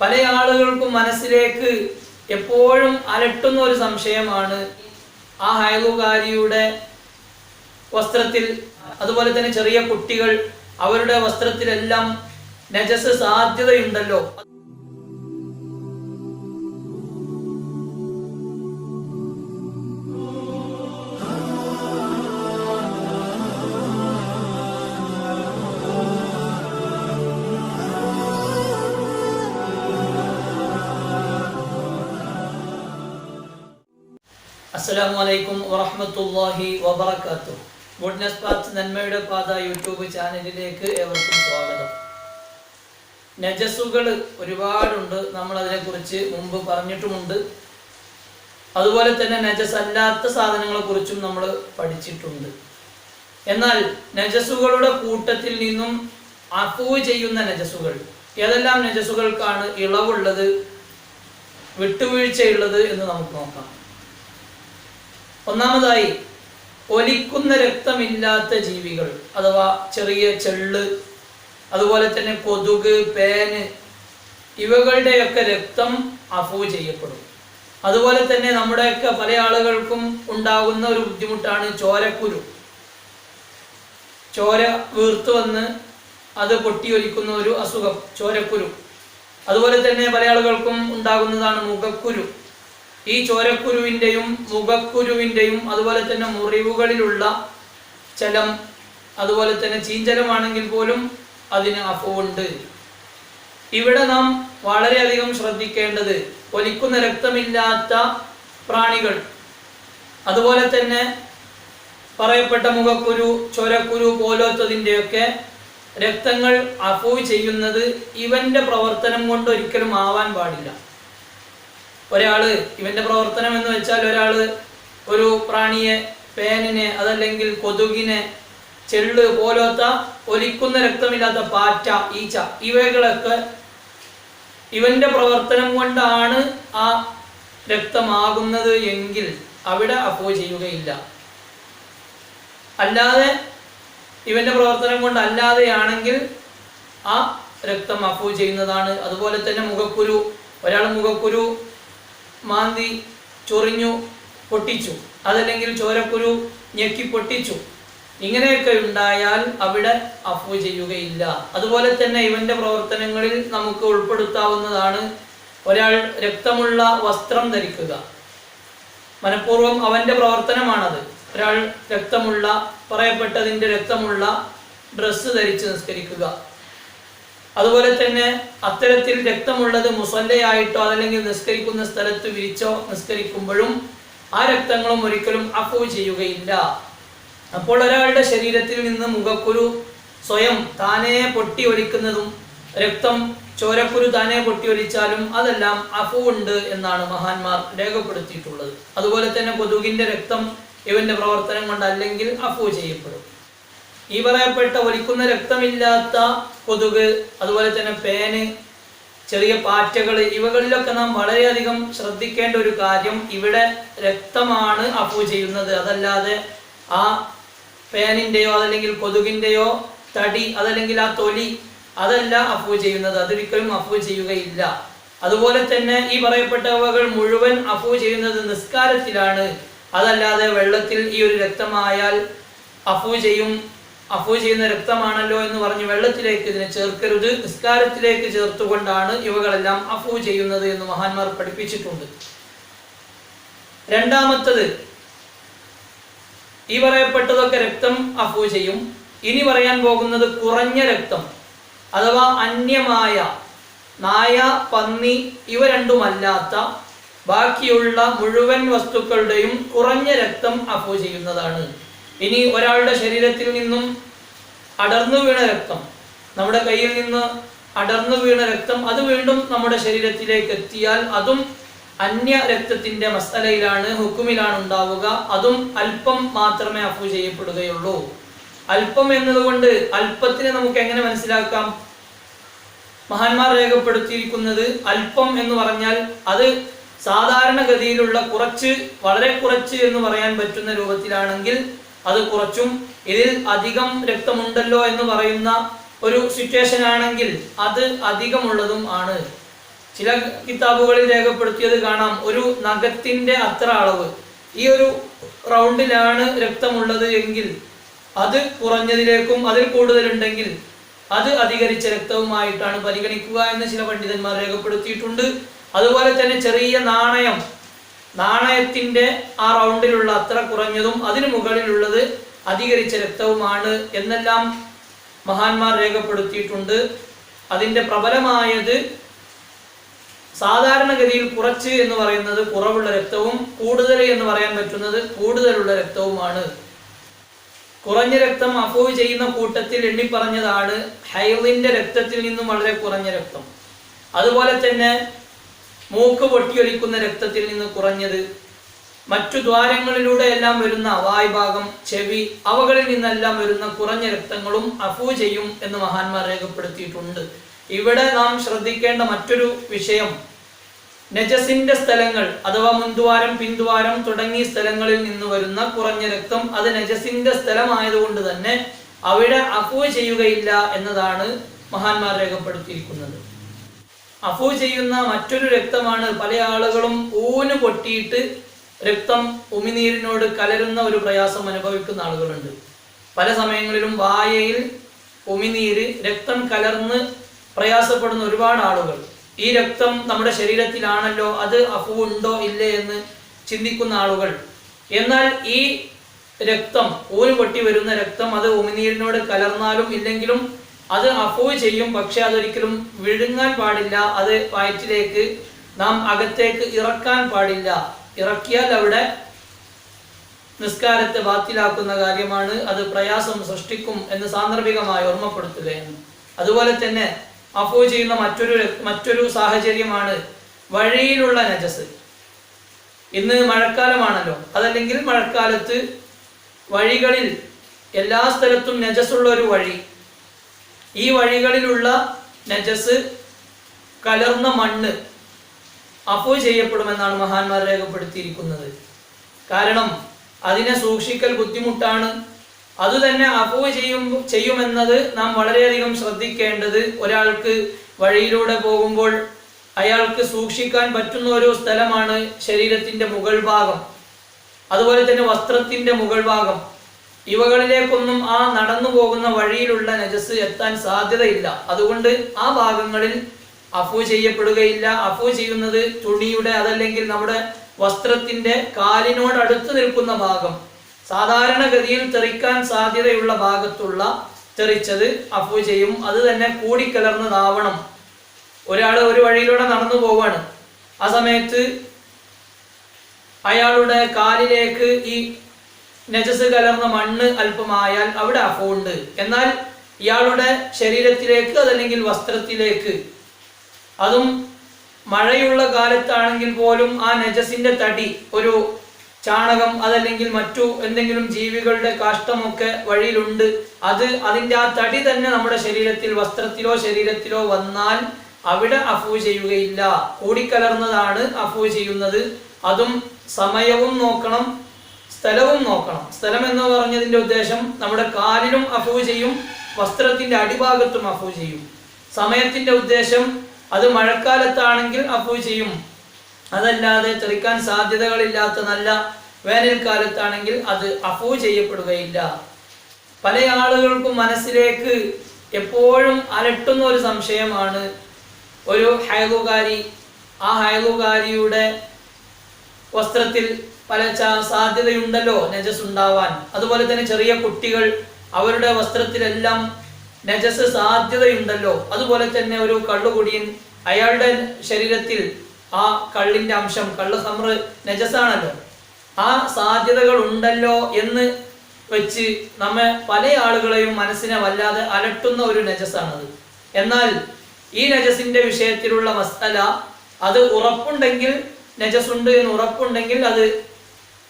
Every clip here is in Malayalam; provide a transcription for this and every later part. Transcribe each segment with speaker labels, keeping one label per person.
Speaker 1: പല ആളുകൾക്കും മനസ്സിലേക്ക് എപ്പോഴും അലട്ടുന്ന ഒരു സംശയമാണ് ആ ഹൈലുകാരിയുടെ വസ്ത്രത്തിൽ അതുപോലെ തന്നെ ചെറിയ കുട്ടികൾ അവരുടെ വസ്ത്രത്തിലെല്ലാം നജസ് സാധ്യതയുണ്ടല്ലോ. അസ്സലാമു അലൈക്കും വറഹ്മത്തുള്ളാഹി വബറകാതുഹു. ഗുഡ്നസ് പാത്ത് നന്മയുടെ പാത യൂട്യൂബ് ചാനലിലേക്ക് ഏവർക്കും സ്വാഗതം. നജസുകൾ ഒരുപാടുണ്ട് നമ്മൾ അതിനെക്കുറിച്ച് മുമ്പ് പറഞ്ഞിട്ടുമുണ്ട്. അതുപോലെ തന്നെ നജസ് അല്ലാത്ത സാധനങ്ങളെ കുറിച്ചും നമ്മൾ പഠിച്ചിട്ടുണ്ട്. എന്നാൽ നജസുകളുടെ കൂട്ടത്തിൽ നിന്നും അഫൂ ചെയ്യുന്ന നജസുകൾ ഏതെല്ലാം നജസുകൾക്കാണ് ഇളവുള്ളത് വിട്ടുവീഴ്ചയുള്ളത് എന്ന് നമുക്ക് നോക്കാം. ഒന്നാമതായി ഒലിക്കുന്ന രക്തമില്ലാത്ത ജീവികൾ അഥവാ ചെറിയ ചെള്ള് അതുപോലെ തന്നെ കൊതുക് പേന് ഇവകളുടെയൊക്കെ രക്തം അഫൂ ചെയ്യപ്പെടും. അതുപോലെ തന്നെ നമ്മുടെയൊക്കെ പല ആളുകൾക്കും ഉണ്ടാകുന്ന ഒരു ബുദ്ധിമുട്ടാണ് ചോരക്കുരു. ചോര വീർത്തു വന്ന് അത് പൊട്ടിയൊലിക്കുന്ന ഒരു അസുഖം ചോരക്കുരു. അതുപോലെ തന്നെ പല ആളുകൾക്കും ഉണ്ടാകുന്നതാണ് മുഖക്കുരു. ഈ ചോരക്കുരുവിന്റെയും മുഖക്കുരുവിന്റെയും അതുപോലെ തന്നെ മുറിവുകളിലുള്ള ചലം അതുപോലെ തന്നെ ചീഞ്ചലമാണെങ്കിൽ പോലും അതിന് അഫുണ്ട് ഇവിടെ നാം വളരെയധികം ശ്രദ്ധിക്കേണ്ടത് ഒലിക്കുന്ന രക്തമില്ലാത്ത പ്രാണികൾ അതുപോലെ തന്നെ പറയപ്പെട്ട മുഖക്കുരു ചോരക്കുരു പോലത്തതിന്റെയൊക്കെ രക്തങ്ങൾ അഫൂ ചെയ്യുന്നത് ഇവന്റെ പ്രവർത്തനം കൊണ്ട് ഒരിക്കലും ആവാൻ പാടില്ല. ഒരാൾ ഇവന്റെ പ്രവർത്തനം എന്ന് വെച്ചാൽ ഒരാൾ ഒരു പ്രാണിയെ പേനിനെ അതല്ലെങ്കിൽ കൊതുകിനെ ചെള്ള് പോലത്തെ ഒലിക്കുന്ന രക്തമില്ലാത്ത പാറ്റ ഈച്ച ഇവകളൊക്കെ ഇവന്റെ പ്രവർത്തനം കൊണ്ടാണ് ആ രക്തമാകുന്നത് എങ്കിൽ അവിടെ അപ്പോ ചെയ്യുകയില്ല. അല്ലാതെ ഇവന്റെ പ്രവർത്തനം കൊണ്ട് അല്ലാതെയാണെങ്കിൽ ആ രക്തം അപ്പോ ചെയ്യുന്നതാണ്. അതുപോലെ തന്നെ മുഖക്കുരു ഒരാൾ മുഖക്കുരു മാന്തി ചൊറിഞ്ഞു പൊട്ടിച്ചു. അതല്ലെങ്കിൽ ചോരക്കുരു ഞെക്കി പൊട്ടിച്ചു. ഇങ്ങനെയൊക്കെ ഉണ്ടായാൽ അവിടെ അഫു ചെയ്യുകയില്ല. അതുപോലെ തന്നെ ഇവന്റെ പ്രവർത്തനങ്ങളിൽ നമുക്ക് ഉൾപ്പെടുത്താവുന്നതാണ് ഒരാൾ രക്തമുള്ള വസ്ത്രം ധരിക്കുക. മനഃപൂർവം അവന്റെ പ്രവർത്തനമാണത്. ഒരാൾ രക്തമുള്ള പറയപ്പെട്ടതിന്റെ രക്തമുള്ള ഡ്രസ്സ് ധരിച്ച് നിസ്കരിക്കുക. അതുപോലെ തന്നെ അത്തരത്തിൽ രക്തമുള്ളത് മുസല്ലയായിട്ടോ അതല്ലെങ്കിൽ നിസ്കരിക്കുന്ന സ്ഥലത്ത് വിരിച്ചോ നിസ്കരിക്കുമ്പോഴും ആ രക്തങ്ങളും ഒരിക്കലും അഫൂ ചെയ്യുകയില്ല. അപ്പോൾ ഒരാളുടെ ശരീരത്തിൽ നിന്ന് മുഖക്കുരു സ്വയം താനേ പൊട്ടി ഒലിക്കുന്നതും രക്തം ചോരക്കുരു താനേ പൊട്ടി ഒലിച്ചാലും അതെല്ലാം അഫുണ്ട് എന്നാണ് മഹാന്മാർ രേഖപ്പെടുത്തിയിട്ടുള്ളത്. അതുപോലെ തന്നെ കൊതുകിന്റെ രക്തം ഇവന്റെ പ്രവർത്തനം കൊണ്ട് അല്ലെങ്കിൽ അഫു ചെയ്യപ്പെടും. ഈ പറയപ്പെട്ട ഒലിക്കുന്ന രക്തമില്ലാത്ത കൊതുക് അതുപോലെ തന്നെ പേന് ചെറിയ പാറ്റകൾ ഇവകളിലൊക്കെ നാം വളരെയധികം ശ്രദ്ധിക്കേണ്ട ഒരു കാര്യം ഇവിടെ രക്തമാണ് അപ്പു ചെയ്യുന്നത്. അതല്ലാതെ ആ പേനിന്റെയോ അതല്ലെങ്കിൽ കൊതുകിന്റെയോ തടി അതല്ലെങ്കിൽ ആ തൊലി അതല്ല അപ്പു ചെയ്യുന്നത്. അതൊരിക്കലും അപ്പു ചെയ്യുകയില്ല. അതുപോലെ തന്നെ ഈ പറയപ്പെട്ടവകൾ മുഴുവൻ അപ്പു ചെയ്യുന്നത് നിസ്കാരത്തിലാണ്. അതല്ലാതെ വെള്ളത്തിൽ ഈ ഒരു രക്തമായാൽ അപ്പു ചെയ്യും. അഫു ചെയ്യുന്ന രക്തമാണല്ലോ എന്ന് പറഞ്ഞ് വെള്ളത്തിലേക്ക് ഇതിനെ ചേർക്കരുത്. നിസ്കാരത്തിലേക്ക് ചേർത്തുകൊണ്ടാണ് ഇവകളെല്ലാം അഫു ചെയ്യുന്നത് എന്ന് മഹാന്മാർ പഠിപ്പിച്ചിട്ടുണ്ട്. രണ്ടാമത്തത് ഈ പറയപ്പെട്ടതൊക്കെ രക്തം അഫു ചെയ്യും. ഇനി പറയാൻ പോകുന്നത് കുറഞ്ഞ രക്തം അഥവാ അന്യമായ നായ പന്നി ഇവ രണ്ടുമല്ലാത്ത ബാക്കിയുള്ള മുഴുവൻ വസ്തുക്കളുടെയും കുറഞ്ഞ രക്തം അഫു ചെയ്യുന്നതാണ്. ഇനി ഒരാളുടെ ശരീരത്തിൽ നിന്നും അടർന്നു വീണ രക്തം. നമ്മുടെ കയ്യിൽ നിന്ന് അടർന്നു വീണ രക്തം അത് വീണ്ടും നമ്മുടെ ശരീരത്തിലേക്ക് എത്തിയാൽ അതും അന്യ രക്തത്തിന്റെ മസലയിലാണ് ഹുക്കുമിലാണ് ഉണ്ടാവുക. അതും അല്പം മാത്രമേ അഫു ചെയ്യപ്പെടുകയുള്ളൂ. അല്പം എന്നതുകൊണ്ട് അല്പത്തിനെ നമുക്ക് എങ്ങനെ മനസ്സിലാക്കാം? മഹാന്മാർ രേഖപ്പെടുത്തിയിരിക്കുന്നത് അല്പം എന്ന് പറഞ്ഞാൽ അത് സാധാരണഗതിയിലുള്ള കുറച്ച് വളരെ കുറച്ച് എന്ന് പറയാൻ പറ്റുന്ന രൂപത്തിലാണെങ്കിൽ അത് കുറച്ചും ഇതിൽ അധികം രക്തമുണ്ടല്ലോ എന്ന് പറയുന്ന ഒരു സിറ്റുവേഷൻ ആണെങ്കിൽ അത് അധികമുള്ളതും ആണ്. ചില കിതാബുകളിൽ രേഖപ്പെടുത്തിയത് കാണാം. ഒരു നഖത്തിന്റെ അത്ര അളവ്. ഈ ഒരു റൗണ്ടിലാണ് രക്തമുള്ളത് എങ്കിൽ അത് കുറഞ്ഞതിലേക്കും അതിൽ കൂടുതലുണ്ടെങ്കിൽ അത് അധികരിച്ച രക്തവുമായിട്ടാണ് പരിഗണിക്കുക എന്ന് ചില പണ്ഡിതന്മാർ രേഖപ്പെടുത്തിയിട്ടുണ്ട്. അതുപോലെ തന്നെ ചെറിയ നാണയം നാണയത്തിന്റെ ആ റൗണ്ടിലുള്ള അത്ര കുറഞ്ഞതും അതിനു മുകളിലുള്ളത് അധികരിച്ച രക്തവുമാണ് എന്നെല്ലാം മഹാന്മാർ രേഖപ്പെടുത്തിയിട്ടുണ്ട്. അതിന്റെ പ്രബലമായത് സാധാരണഗതിയിൽ കുറച്ച് എന്ന് പറയുന്നത് കുറവുള്ള രക്തവും കൂടുതൽ എന്ന് പറയാൻ പറ്റുന്നത് കൂടുതലുള്ള രക്തവുമാണ്. കുറഞ്ഞ രക്തം അഫോവ് ചെയ്യുന്ന കൂട്ടത്തിൽ എണ്ണിപ്പറഞ്ഞതാണ് ഹൈലിന്റെ രക്തത്തിൽ നിന്നും വളരെ കുറഞ്ഞ രക്തം. അതുപോലെ തന്നെ മൂക്ക് പൊട്ടിയൊലിക്കുന്ന രക്തത്തിൽ നിന്ന് കുറഞ്ഞത്. മറ്റു ദ്വാരങ്ങളിലൂടെ എല്ലാം വരുന്ന വായ്ഭാഗം ചെവി അവകളിൽ നിന്നെല്ലാം വരുന്ന കുറഞ്ഞ രക്തങ്ങളും അഫൂ ചെയ്യും എന്ന് മഹാന്മാർ രേഖപ്പെടുത്തിയിട്ടുണ്ട്. ഇവിടെ നാം ശ്രദ്ധിക്കേണ്ട മറ്റൊരു വിഷയം. നജസിന്റെ സ്ഥലങ്ങൾ അഥവാ മുൻദ്വാരം പിൻദ്വാരം തുടങ്ങിയ സ്ഥലങ്ങളിൽ നിന്ന് വരുന്ന കുറഞ്ഞ രക്തം അത് നജസിന്റെ സ്ഥലമായതുകൊണ്ട് തന്നെ അവിടെ അഫൂ ചെയ്യുകയില്ല എന്നതാണ് മഹാന്മാർ രേഖപ്പെടുത്തിയിരിക്കുന്നത്. അഫൂ ചെയ്യുന്ന മറ്റൊരു രക്തമാണ്. പല ആളുകളും ഊന് പൊട്ടിയിട്ട് രക്തം ഉമിനീരിനോട് കലരുന്ന ഒരു പ്രയാസം അനുഭവിക്കുന്ന ആളുകളുണ്ട്. പല സമയങ്ങളിലും വായയിൽ ഉമിനീര് രക്തം കലർന്ന് പ്രയാസപ്പെടുന്ന ഒരുപാട് ആളുകൾ. ഈ രക്തം നമ്മുടെ ശരീരത്തിലാണല്ലോ അത് അഫു ഉണ്ടോ ഇല്ലേ എന്ന് ചിന്തിക്കുന്ന ആളുകൾ. എന്നാൽ ഈ രക്തം ഊന് പൊട്ടി വരുന്ന രക്തം അത് ഉമിനീരിനോട് കലർന്നാലും ഇല്ലെങ്കിലും അത് അഫോവ് ചെയ്യും. പക്ഷെ അതൊരിക്കലും വിഴുങ്ങാൻ പാടില്ല. അത് വയറ്റിലേക്ക് നാം അകത്തേക്ക് ഇറക്കാൻ പാടില്ല. ഇറക്കിയാൽ അവിടെ നിസ്കാരത്തെ ബാത്തിലാക്കുന്ന കാര്യമാണ്. അത് പ്രയാസം സൃഷ്ടിക്കും എന്ന് സാന്ദർഭികമായി ഓർമ്മപ്പെടുത്തുകയാണ്. അതുപോലെ തന്നെ അഫോ ചെയ്യുന്ന മറ്റൊരു മറ്റൊരു സാഹചര്യമാണ് വഴിയിലുള്ള നജസ്. ഇന്ന് മഴക്കാലമാണല്ലോ. അതല്ലെങ്കിൽ മഴക്കാലത്ത് വഴികളിൽ എല്ലാ സ്ഥലത്തും നജസ്സുള്ള ഒരു വഴി. ഈ വഴികളിലുള്ള നജസ് കലർന്ന മണ്ണ് അഫു ചെയ്യപ്പെടുമെന്നാണ് മഹാന്മാർ രേഖപ്പെടുത്തിയിരിക്കുന്നത്. കാരണം അതിനെ സൂക്ഷിക്കൽ ബുദ്ധിമുട്ടാണ്. അതുതന്നെ അഫോ ചെയ്യും ചെയ്യുമെന്നത് നാം വളരെയധികം ശ്രദ്ധിക്കേണ്ടത് ഒരാൾക്ക് വഴിയിലൂടെ പോകുമ്പോൾ അയാൾക്ക് സൂക്ഷിക്കാൻ പറ്റുന്ന ഒരു സ്ഥലമാണ് ശരീരത്തിന്റെ മുകൾ ഭാഗം. അതുപോലെ തന്നെ വസ്ത്രത്തിന്റെ മുകൾ ഭാഗം. ഇവകളിലേക്കൊന്നും ആ നടന്നു പോകുന്ന വഴിയിലുള്ള നജസ് എത്താൻ സാധ്യതയില്ല. അതുകൊണ്ട് ആ ഭാഗങ്ങളിൽ അഫു ചെയ്യപ്പെടുകയില്ല. അഫു ചെയ്യുന്നത് തുണിയുടെ അതല്ലെങ്കിൽ നമ്മുടെ വസ്ത്രത്തിന്റെ കാലിനോട് അടുത്ത് നിൽക്കുന്ന ഭാഗം. സാധാരണഗതിയിൽ തെറിക്കാൻ സാധ്യതയുള്ള ഭാഗത്തുള്ള തെറിച്ചത് അഫു ചെയ്യും. അത് തന്നെ കൂടിക്കലർന്നതാവണം. ഒരാൾ ഒരു വഴിയിലൂടെ നടന്നു പോവാണ്. ആ സമയത്ത് അയാളുടെ കാലിലേക്ക് ഈ നജസ് കലർന്ന മണ്ണ് അല്പമായാൽ അവിടെ അഫുണ്ട്. എന്നാൽ ഇയാളുടെ ശരീരത്തിലേക്ക് അതല്ലെങ്കിൽ വസ്ത്രത്തിലേക്ക്. അതും മഴയുള്ള കാലത്താണെങ്കിൽ പോലും ആ നജസിന്റെ തടി ഒരു ചാണകം അതല്ലെങ്കിൽ മറ്റു എന്തെങ്കിലും ജീവികളുടെ കാഷ്ടമൊക്കെ വഴിയിലുണ്ട്. അത് അതിന്റെ ആ തടി തന്നെ നമ്മുടെ ശരീരത്തിൽ വസ്ത്രത്തിലോ ശരീരത്തിലോ വന്നാൽ അവിടെ അഫൂ ചെയ്യുകയില്ല. കൂടിക്കലർന്നതാണ് അഫൂ ചെയ്യുന്നത്. അതും സമയവും നോക്കണം. സ്ഥലവും നോക്കണം. സ്ഥലം എന്ന് പറഞ്ഞതിന്റെ ഉദ്ദേശം നമ്മുടെ കാലിലും അഫൂ ചെയ്യും വസ്ത്രത്തിന്റെ അടിഭാഗത്തും അഫൂ ചെയ്യും. സമയത്തിന്റെ ഉദ്ദേശം അത് മഴക്കാലത്താണെങ്കിൽ അഫൂ ചെയ്യും. അതല്ലാതെ തെറിക്കാൻ സാധ്യതകളില്ലാത്ത നല്ല വേനൽക്കാലത്താണെങ്കിൽ അത് അഫൂ ചെയ്യപ്പെടുകയില്ല. പല ആളുകൾക്കും മനസ്സിലേക്ക് എപ്പോഴും അലട്ടുന്ന ഒരു സംശയമാണ് ഒരു ഹൈലുകാരി ആ ഹൈലുകാരിയുടെ വസ്ത്രത്തിൽ പല സാധ്യതയുണ്ടല്ലോ നജസ് ഉണ്ടാവാൻ. അതുപോലെ തന്നെ ചെറിയ കുട്ടികൾ അവരുടെ വസ്ത്രത്തിലെല്ലാം നജസ് സാധ്യതയുണ്ടല്ലോ. അതുപോലെ തന്നെ ഒരു കള്ളുകുടിയൻ അയാളുടെ ശരീരത്തിൽ ആ കള്ളിന്റെ അംശം കള്ള് സമ്ര നജസാണല്ലോ. ആ സാധ്യതകൾ ഉണ്ടല്ലോ എന്ന് വെച്ച് നമ്മെ പല ആളുകളെയും മനസ്സിനെ വല്ലാതെ അലട്ടുന്ന ഒരു നജസാണത്. എന്നാൽ ഈ നജസിന്റെ വിഷയത്തിലുള്ള മസ്തല അത് ഉറപ്പുണ്ടെങ്കിൽ നജസ് ഉണ്ട് എന്ന് ഉറപ്പുണ്ടെങ്കിൽ അത്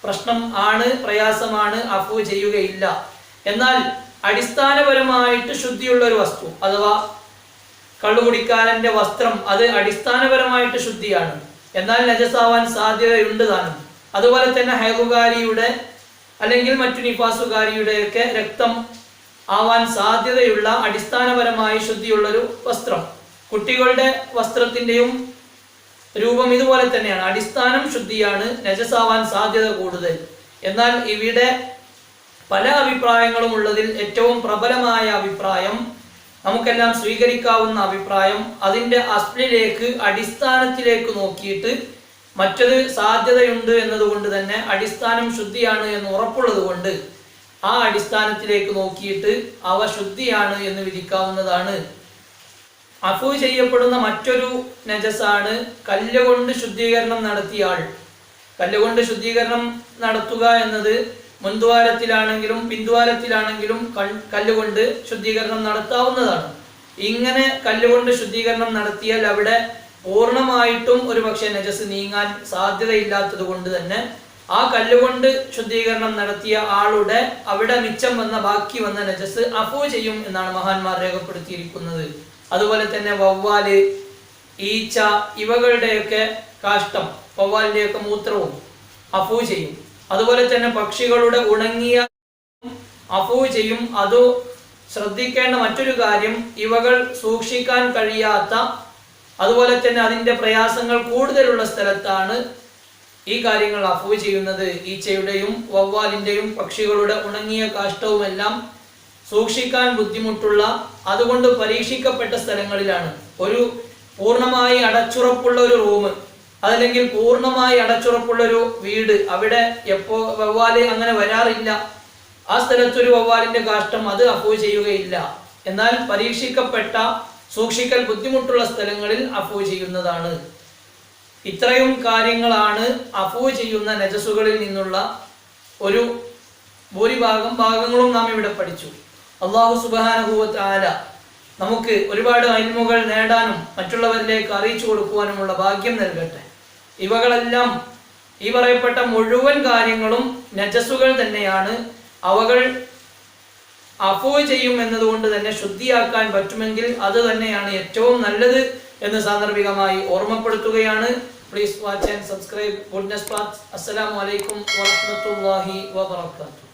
Speaker 1: പ്രശ്നം ആണ് പ്രയാസമാണ് അഫു ചെയ്യുകയില്ല. എന്നാൽ അടിസ്ഥാനപരമായിട്ട് ശുദ്ധിയുള്ള ഒരു വസ്തു അഥവാ കള്ളുകുടിക്കാരന്റെ വസ്ത്രം അത് അടിസ്ഥാനപരമായിട്ട് ശുദ്ധിയാണ്. എന്നാൽ നജസാവാൻ സാധ്യതയുണ്ട് താനും. അതുപോലെ തന്നെ ഹൈബുകാരിയുടെ അല്ലെങ്കിൽ മറ്റു നിഫാസുകാരിയുടെയൊക്കെ രക്തം ആവാൻ സാധ്യതയുള്ള അടിസ്ഥാനപരമായി ശുദ്ധിയുള്ളൊരു വസ്ത്രം. കുട്ടികളുടെ വസ്ത്രത്തിന്റെയും രൂപം ഇതുപോലെ തന്നെയാണ്. അടിസ്ഥാനം ശുദ്ധിയാണ് നജസാവാൻ സാധ്യത കൂടുതൽ. എന്നാൽ ഇവിടെ പല അഭിപ്രായങ്ങളും ഉള്ളതിൽ ഏറ്റവും പ്രബലമായ അഭിപ്രായം നമുക്കെല്ലാം സ്വീകരിക്കാവുന്ന അഭിപ്രായം അതിന്റെ അസ്ലിലേക്ക് അടിസ്ഥാനത്തിലേക്ക് നോക്കിയിട്ട് മറ്റൊരു സാധ്യതയുണ്ട് എന്നതുകൊണ്ട് തന്നെ അടിസ്ഥാനം ശുദ്ധിയാണ് എന്ന് ഉറപ്പുള്ളത് കൊണ്ട് ആ അടിസ്ഥാനത്തിലേക്ക് നോക്കിയിട്ട് അവ ശുദ്ധിയാണ് എന്ന് വിധിക്കാവുന്നതാണ്. അഫു ചെയ്യപ്പെടുന്ന മറ്റൊരു നജസാണ് കല്ലുകൊണ്ട് ശുദ്ധീകരണം നടത്തിയ ആൾ കല്ലുകൊണ്ട് ശുദ്ധീകരണം നടത്തുക എന്നത് മുൻദ്വാരത്തിലാണെങ്കിലും പിന്ദ്വാരത്തിലാണെങ്കിലും കല്ലുകൊണ്ട് ശുദ്ധീകരണം നടത്താവുന്നതാണ്. ഇങ്ങനെ കല്ലുകൊണ്ട് ശുദ്ധീകരണം നടത്തിയാൽ അവിടെ പൂർണമായിട്ടും ഒരു പക്ഷേ നജസ് നീങ്ങാൻ സാധ്യതയില്ലാത്തത് കൊണ്ട് തന്നെ ആ കല്ലുകൊണ്ട് ശുദ്ധീകരണം നടത്തിയ ആളുടെ അവിടെ മിച്ചം വന്ന ബാക്കി വന്ന നജസ് അഫു ചെയ്യും എന്നാണ് മഹാന്മാർ രേഖപ്പെടുത്തിയിരിക്കുന്നത്. അതുപോലെ തന്നെ വവ്വാൽ ഈച്ച ഇവകളുടെയൊക്കെ കാഷ്ടം വവ്വാലിന്റെയൊക്കെ മൂത്രവും അഫൂ ചെയ്യും. അതുപോലെ തന്നെ പക്ഷികളുടെ ഉണങ്ങിയ അഫൂ ചെയ്യും. അത് ശ്രദ്ധിക്കേണ്ട മറ്റൊരു കാര്യം ഇവകൾ സൂക്ഷിക്കാൻ കഴിയാത്ത അതുപോലെ തന്നെ അതിന്റെ പ്രയാസങ്ങൾ കൂടുതലുള്ള സ്ഥലത്താണ് ഈ കാര്യങ്ങൾ അഫൂ ചെയ്യുന്നത്. ഈച്ചയുടെയും വവ്വാലിന്റെയും പക്ഷികളുടെ ഉണങ്ങിയ കാഷ്ടവുമെല്ലാം സൂക്ഷിക്കാൻ ബുദ്ധിമുട്ടുള്ള അതുകൊണ്ട് പരീക്ഷിക്കപ്പെട്ട സ്ഥലങ്ങളിലാണ്. ഒരു പൂർണമായി അടച്ചുറപ്പുള്ള ഒരു റൂം അതല്ലെങ്കിൽ പൂർണമായി അടച്ചുറപ്പുള്ള ഒരു വീട്. അവിടെ എപ്പോ വവ്വാൽ അങ്ങനെ വരാറില്ല. ആ സ്ഥലത്തൊരു വവ്വാലിന്റെ കാഷ്ടം അത് അഫൂ ചെയ്യുകയില്ല. എന്നാൽ പരീക്ഷിക്കപ്പെട്ട സൂക്ഷിക്കൽ ബുദ്ധിമുട്ടുള്ള സ്ഥലങ്ങളിൽ അഫൂ ചെയ്യുന്നതാണ്. ഇത്രയും കാര്യങ്ങളാണ് അഫൂ ചെയ്യുന്ന നജസുകളിൽ നിന്നുള്ള ഒരു ഭൂരിഭാഗം ഭാഗങ്ങളും നാം ഇവിടെ പഠിച്ചു. അള്ളാഹു സുബാനുഭൂവത്ത് ആല നമുക്ക് ഒരുപാട് അയിൽമുകൾ നേടാനും മറ്റുള്ളവരിലേക്ക് അറിയിച്ചു കൊടുക്കുവാനുമുള്ള ഭാഗ്യം നൽകട്ടെ. ഇവകളെല്ലാം ഈ പറയപ്പെട്ട മുഴുവൻ കാര്യങ്ങളും നജസ്സുകൾ തന്നെയാണ്. അവകൾ അഫോ ചെയ്യും എന്നതുകൊണ്ട് തന്നെ ശുദ്ധിയാക്കാൻ പറ്റുമെങ്കിൽ അത് തന്നെയാണ് ഏറ്റവും നല്ലത് എന്ന് സാന്ദർഭികമായി ഓർമ്മപ്പെടുത്തുകയാണ്. Please watch and subscribe goodness path അസ്സലാമു അലൈക്കും വറഹ്മത്തുള്ളാഹി വബറകാതുഹു